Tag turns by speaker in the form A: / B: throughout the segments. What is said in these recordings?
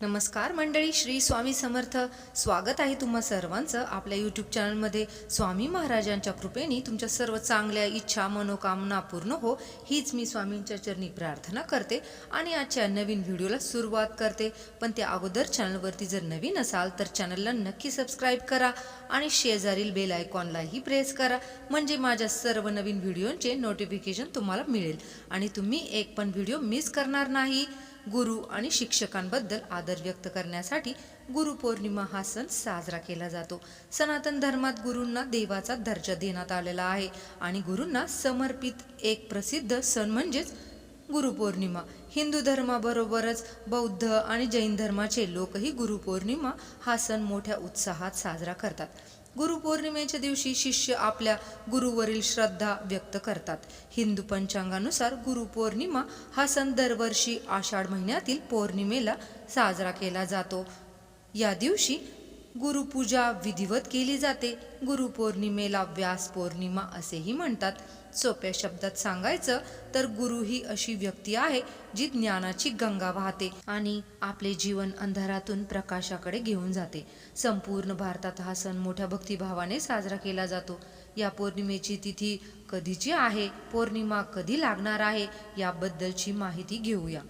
A: नमस्कार मंडळी श्री स्वामी समर्थ. स्वागत आहे तुम्हा सर्वांचं आपल्या यूट्यूब चॅनलमध्ये स्वामी महाराजांच्या कृपेने तुमच्या सर्व चांगल्या इच्छा मनोकामना पूर्ण हो हीच मी स्वामींच्या चरणी प्रार्थना करते आणि आजच्या नवीन व्हिडिओला सुरुवात करते. पण त्या अगोदर चॅनलवरती जर नवीन असाल तर चॅनलला नक्की सबस्क्राईब करा आणि शेजारील बेल आयकॉनलाही प्रेस करा. म्हणजे माझ्या सर्व नवीन व्हिडिओंचे नोटिफिकेशन तुम्हाला मिळेल. आणि तुम्ही एक पण व्हिडिओ मिस करणार नाही. गुरु आणि शिक्षकांबद्दल आदर व्यक्त करण्यासाठी गुरुपौर्णिमा हा सण साजरा केला जातो. सनातन धर्मात गुरूंना देवाचा दर्जा देण्यात आलेला आहे आणि गुरूंना समर्पित एक प्रसिद्ध सण म्हणजेच गुरुपौर्णिमा. हिंदू धर्माबरोबरच बौद्ध आणि जैन धर्माचे लोकही गुरुपौर्णिमा हा सण मोठ्या उत्साहात साजरा करतात. गुरुपौर्णिमेच्या दिवशी शिष्य आपल्या गुरुवरील श्रद्धा व्यक्त करतात. हिंदू पंचांगानुसार गुरुपौर्णिमा हा सण दरवर्षी आषाढ महिन्यातील पौर्णिमेला साजरा केला जातो. या दिवशी गुरुपूजा विधिवत केली जाते. गुरुपौर्णिमेला व्यास पौर्णिमा असेही म्हणतात. सोप्या शब्दात सांगायचं तर गुरु ही अशी व्यक्ती आहे जी ज्ञानाची गंगा वाहते आणि आपले जीवन अंधारातून प्रकाशाकडे घेऊन जाते. संपूर्ण भारतात हा सण मोठ्या भक्तिभावाने साजरा केला जातो. या पौर्णिमेची तिथी कधीची आहे? पौर्णिमा कधी लागणार आहे? याबद्दलची माहिती घेऊया.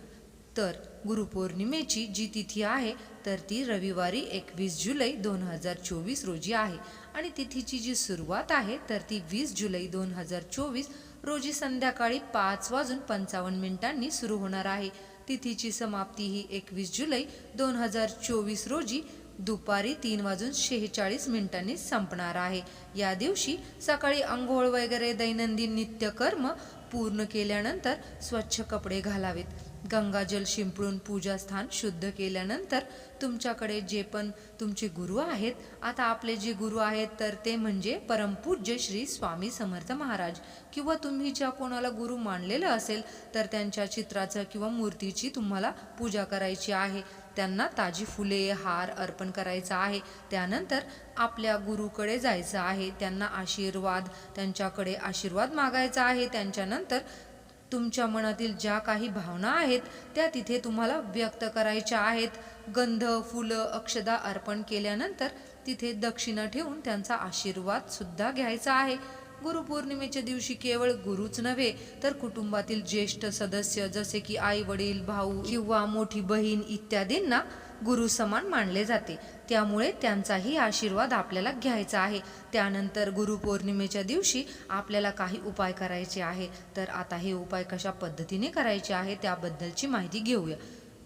A: तर गुरुपौर्णिमेची जी तिथी आहे तर ती रविवारी एकवीस जुलै दोन हजार चोवीस रोजी आहे. आणि तिथीची जी सुरुवात आहे तर ती वीस जुलै दोन हजार चोवीस रोजी संध्याकाळी पाच वाजून पंचावन्न मिनिटांनी सुरू होणार आहे. तिथीची समाप्ती ही एकवीस जुलै दोन हजार चोवीस रोजी दुपारी तीन वाजून शेहेचाळीस मिनिटांनी संपणार आहे. या दिवशी सकाळी आंघोळ वगैरे दैनंदिन नित्यकर्म पूर्ण केल्यानंतर स्वच्छ कपडे घालावेत. गंगाजल शिंपडून पूजास्थान शुद्ध केल्यानंतर तुमच्याकडे जे पण तुमचे गुरु आहेत आता आपले जे गुरु आहेत तर ते म्हणजे परमपूज्य श्री स्वामी समर्थ महाराज. किंवा तुम्ही ज्या कोणाला गुरु मानलेलं असेल तर त्यांच्या चित्राचं किंवा मूर्तीची तुम्हाला पूजा करायची आहे. त्यांना ताजी फुले हार अर्पण करायचा आहे. त्यानंतर आपल्या गुरुकडे जायचं आहे. त्यांना आशीर्वाद त्यांच्याकडे आशीर्वाद मागायचा आहे. त्यांच्यानंतर तुमच्या मनातील ज्या काही भावना आहेत त्या तिथे तुम्हाला व्यक्त करायच्या आहेत. गंध फुलं अक्षदा अर्पण केल्यानंतर तिथे दक्षिणा ठेवून त्यांचा आशीर्वाद सुद्धा घ्यायचा आहे. गुरुपौर्णिमेच्या दिवशी केवळ गुरुच नव्हे तर कुटुंबातील ज्येष्ठ सदस्य जसे की आई वडील भाऊ किंवा मोठी बहीण इत्यादींना गुरु समान मानले जाते. त्यामुळे त्यांचाही आशीर्वाद आपल्याला घ्यायचा आहे. त्यानंतर गुरुपौर्णिमेच्या दिवशी आपल्याला काही उपाय करायचे आहे. तर आता हे उपाय कशा पद्धतीने करायचे आहे त्याबद्दलची माहिती घेऊया.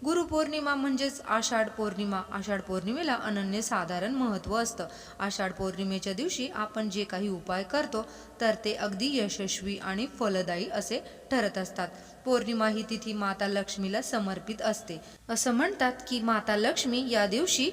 A: गुरुपौर्णिमा म्हणजेच आषाढ पौर्णिमा. आषाढ पौर्णिमेला अनन्य साधारण महत्त्व असतं. आषाढ पौर्णिमेच्या दिवशी आपण जे काही उपाय करतो तर ते अगदी यशस्वी आणि फलदायी असे ठरत असतात. पौर्णिमा ही तिथी माता लक्ष्मीला समर्पित असते. असं म्हणतात की माता लक्ष्मी या दिवशी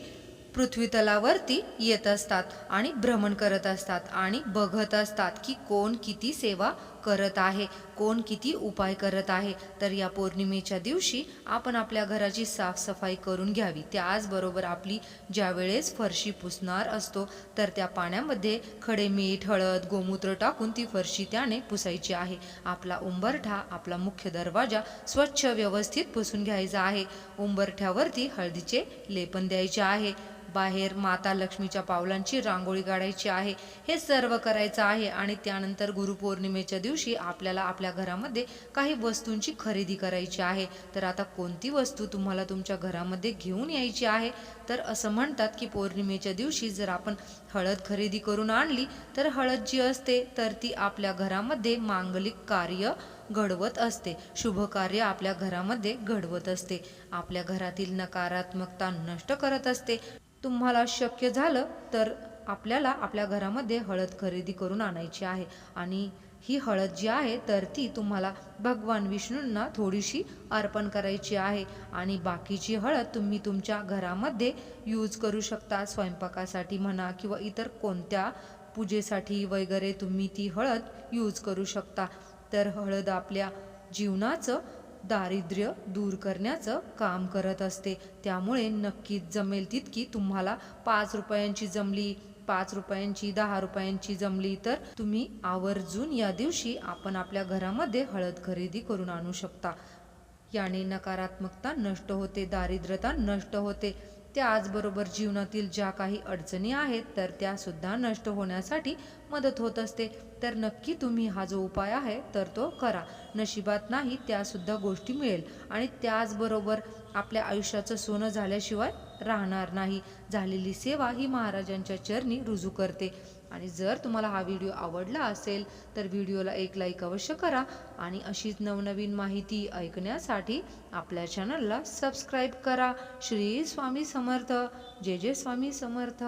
A: पृथ्वीतलावरती येत असतात आणि भ्रमण करत असतात आणि बघत असतात की कोण किती सेवा करत आहे. कोण किती उपाय करत आहे तर या पौर्णिमेच्या दिवशी आपण आपल्या घराची साफसफाई करून घ्यावी. त्याचबरोबर आपली ज्यावेळेस फरशी पुसणार असतो तर त्या पाण्यामध्ये खडे मीठ हळद गोमूत्र टाकून ती फरशी त्याने पुसायची आहे. आपला उंबरठा आपला मुख्य दरवाजा स्वच्छ व्यवस्थित पुसून घ्यायचा आहे. उंबरठ्यावरती हळदीचे लेपन द्यायचे आहे. बाहेर माता लक्ष्मीच्या पावलांची रांगोळी काढायची आहे हे सर्व करायचं आहे आणि त्यानंतर गुरुपौर्णिमेच्या दिवशी आपल्याला आपल्या घरामध्ये काही वस्तूंची खरेदी करायची आहे. तर आता कोणती वस्तू तुम्हाला तुमच्या घरामध्ये घेऊन यायची आहे? तर असं म्हणतात की पौर्णिमेच्या दिवशी जर आपण हळद खरेदी करून आणली तर हळद जी असते तर ती आपल्या घरामध्ये मांगलिक कार्य घडवत असते. शुभ कार्य आपल्या घरामध्ये घडवत असते. आपल्या घरातील नकारात्मकता नष्ट करत असते. तुम्हाला शक्य झालं तर आपल्याला आपल्या घरामध्ये हळद खरेदी करून आणायची आहे. आणि ही हळद जी आहे तर ती तुम्हाला भगवान विष्णूंना थोडीशी अर्पण करायची आहे. आणि बाकीची हळद तुम्ही तुमच्या घरामध्ये यूज करू शकता स्वयंपाकासाठी म्हणा किंवा इतर कोणत्या पूजेसाठी वगैरे तुम्ही ती हळद यूज करू शकता. तर हळद आपल्या जीवनाचं दारिद्र्य दूर करण्याचं काम करत असते. त्यामुळे नक्कीच जमेल तितकी तुम्हाला पाच रुपयांची जमली पाच रुपयांची दहा रुपयांची जमली तर तुम्ही आवर्जून या दिवशी आपण आपल्या घरामध्ये हळद खरेदी करून आणू शकता. याने नकारात्मकता नष्ट होते दारिद्र्यता नष्ट होते. त्याचबरोबर जीवनातील ज्या काही अडचणी आहेत तर त्यासुद्धा नष्ट होण्यासाठी मदत होत असते. तर नक्की तुम्ही हा जो उपाय आहे तर तो करा. नशिबात नाही त्यासुद्धा गोष्टी मिळेल. आणि त्याचबरोबर आपल्या आयुष्याचं सोनं झाल्याशिवाय राहणार नाही. झालेली सेवा ही महाराजांच्या चरणी रुजू करते. आणि जर तुम्हाला हा व्हिडिओ आवडला असेल तर व्हिडिओला एक लाईक अवश्य करा आणि अशीच नवनवीन माहिती ऐकण्यासाठी आपल्या चॅनलला सबस्क्राईब करा. श्री स्वामी समर्थ. जय जय स्वामी समर्थ.